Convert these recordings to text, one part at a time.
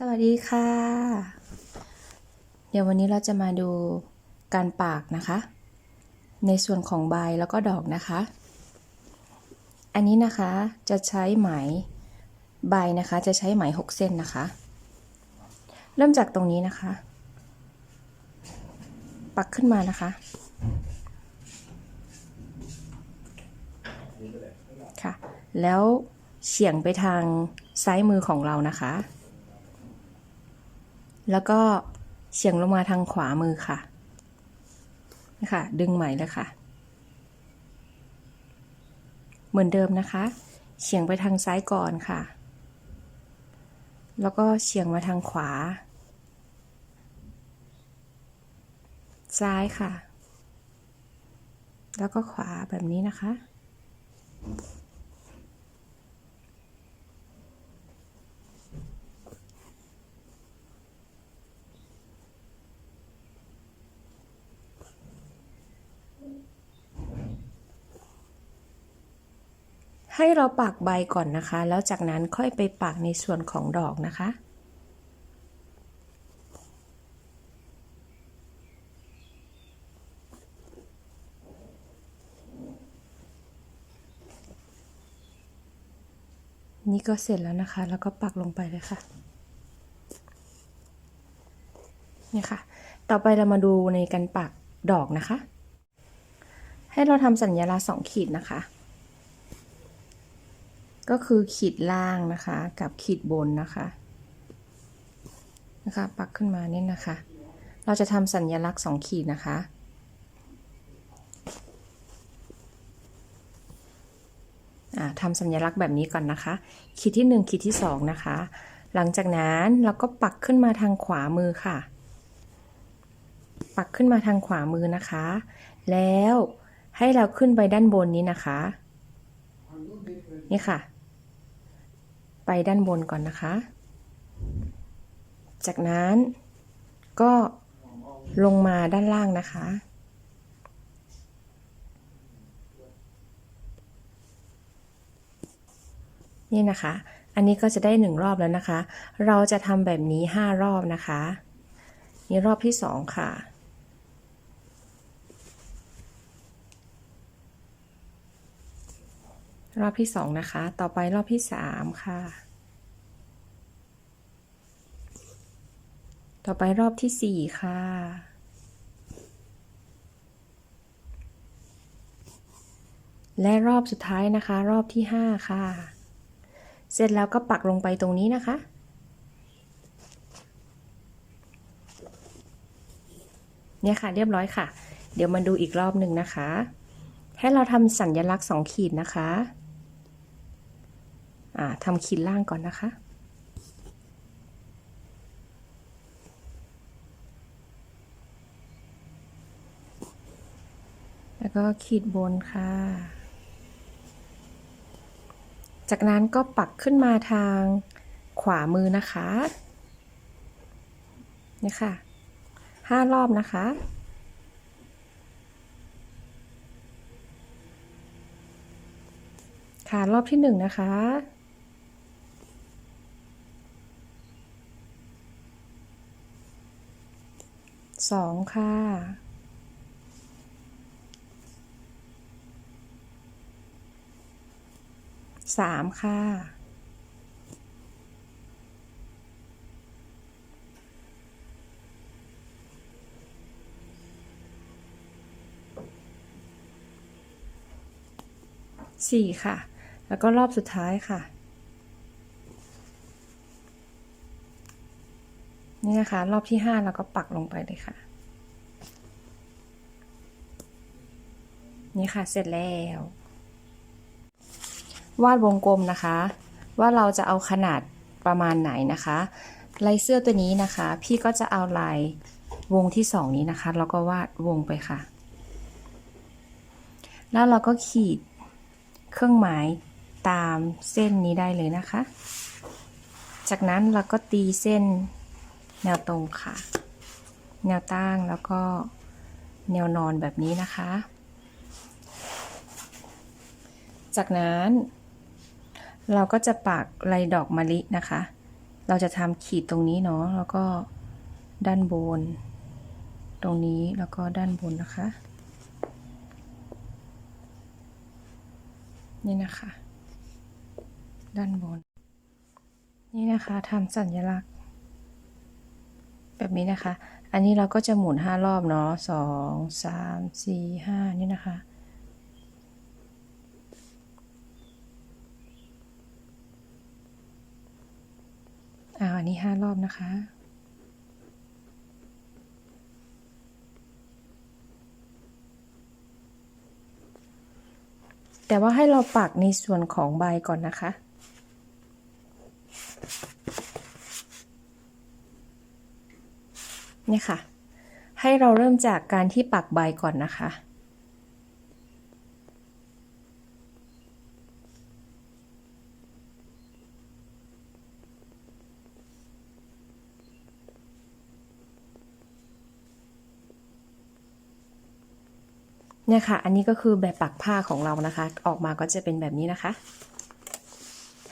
สวัสดีค่ะ เดี๋ยววันนี้เราจะมาดูการปากนะคะ ในส่วนของใบแล้วก็ดอกนะคะ อันนี้นะคะจะใช้ไหมใบนะคะ จะใช้ไหมหกเส้นนะคะ เริ่มจากตรงนี้นะคะ ปักขึ้นมานะคะ ค่ะ แล้วเฉียงไปทางซ้ายมือของเรานะคะ แล้วก็เฉียงลงมาทางขวามือค่ะนะคะดึงใหม่เลยค่ะ เหมือนเดิมนะคะ เฉียงไปทางซ้ายก่อนค่ะ แล้วก็เฉียงมาทางขวา ซ้ายค่ะ แล้วก็ขวาแบบนี้นะคะ ให้เราปักใบก่อนนะคะ แล้วจากนั้นค่อยไปปักในส่วนของดอกนะคะ นี่ก็เสร็จแล้วนะคะ แล้วก็ปักลงไปเลยค่ะนี่ค่ะ ต่อไปเรามาดูในการปักดอกนะคะ ให้เราทำสัญลักษณ์สองขีดนะคะ ก็คือขีดล่างนะคะ กับขีดบนนะคะนะคะ ปักขึ้นมาเนี่ยนะคะ เราจะทำสัญลักษณ์สองขีดนะคะทำสัญลักษณ์แบบนี้ก่อนนะคะ ขีดที่ 1 ขีดที่ 2 นะคะ หลังจากนั้นเราก็ปักขึ้นมาทางขวามือค่ะ ปักขึ้นมาทางขวามือนะคะ แล้วให้เราขึ้นไปด้านบนนี้นะคะ นี่ค่ะ ไปด้านบนก่อนนะคะ จากนั้นก็ลงมาด้านล่างนะคะ นี่นะคะ อันนี้ก็จะได้หนึ่งรอบแล้วนะคะ เราจะทำแบบนี้ห้ารอบนะคะ นี่รอบที่สองค่ะ รอบที่สองนะคะ ต่อไปรอบที่สามค่ะ ต่อไปรอบที่สี่ค่ะ และรอบสุดท้ายนะคะ รอบที่ห้าค่ะ เสร็จแล้วก็ปักลงไปตรงนี้นะคะเนี่ยค่ะเรียบร้อยค่ะ เดี๋ยวมาดูอีกรอบหนึ่งนะคะ ให้เราทำสัญลักษณ์สองขีดนะคะ ทำขีดล่างก่อนนะคะ แล้วก็ขีดบนค่ะ จากนั้นก็ปักขึ้นมาทางขวามือนะคะนี่ค่ะห้ารอบนะคะค่ะรอบที่หนึ่งนะคะ สองค่ะสามค่ะสี่ค่ะ แล้วก็รอบสุดท้ายค่ะ นี่นะคะ รอบที่ห้าเราก็ปักลงไปเลยค่ะ นี่ค่ะเสร็จแล้ว วาดวงกลมนะคะ ว่าเราจะเอาขนาดประมาณไหนนะคะลายเสื้อตัวนี้นะคะ พี่ก็จะเอาลายวงที่สองนี้นะคะ แล้วก็วาดวงไปค่ะ แล้วเราก็ขีดเครื่องหมายตามเส้นนี้ได้เลยนะคะ จากนั้นเราก็ตีเส้น แนวตรงค่ะ แนวตั้งแล้วก็แนวนอนแบบนี้นะคะ จากนั้น เราก็จะปักลายดอกมะลินะคะ เราจะทำขีดตรงนี้เนาะแล้วก็ด้านบน ตรงนี้แล้วก็ด้านบนนะคะ นี่นะคะ ด้านบน นี่นะคะทำสัญลักษณ์ แบบนี้นะคะ อันนี้เราก็จะหมุนห้ารอบเนาะสองสามสี่ห้านี่นะคะ อ่าอันนี้ห้ารอบนะคะแต่ว่าให้เราปักในส่วนของใบก่อนนะคะ เนี่ยค่ะ ให้เราเริ่มจากการที่ปักใบก่อนนะคะ เนี่ยค่ะ อันนี้ก็คือแบบปักผ้าของเรานะคะ ออกมาก็จะเป็นแบบนี้นะคะ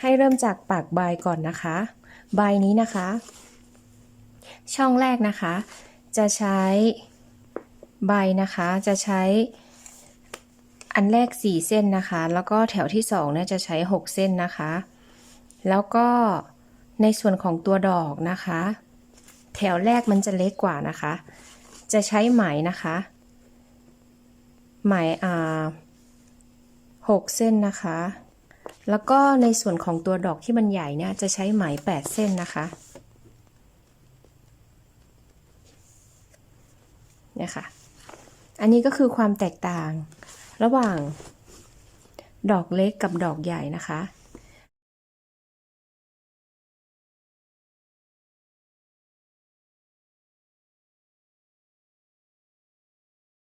ให้เริ่มจากปักใบก่อนนะคะ ใบนี้นะคะ ช่องแรกนะคะ จะใช้ใบนะคะ จะใช้อันแรก 4 เส้นนะคะ แล้วก็แถวที่2เนี่ยจะใช้ 6 เส้นนะคะ แล้วก็ในส่วนของตัวดอกนะคะ แถวแรกมันจะเล็กกว่านะคะ จะใช้ไหมนะคะ ไหมอ่าหกเส้นนะคะ แล้วก็ในส่วนของตัวดอกที่มันใหญ่เนี่ยจะใช้ไหมแปดเส้นนะคะ เนี่ยค่ะ อันนี้ก็คือความแตกต่างระหว่างดอกเล็กกับดอกใหญ่นะคะ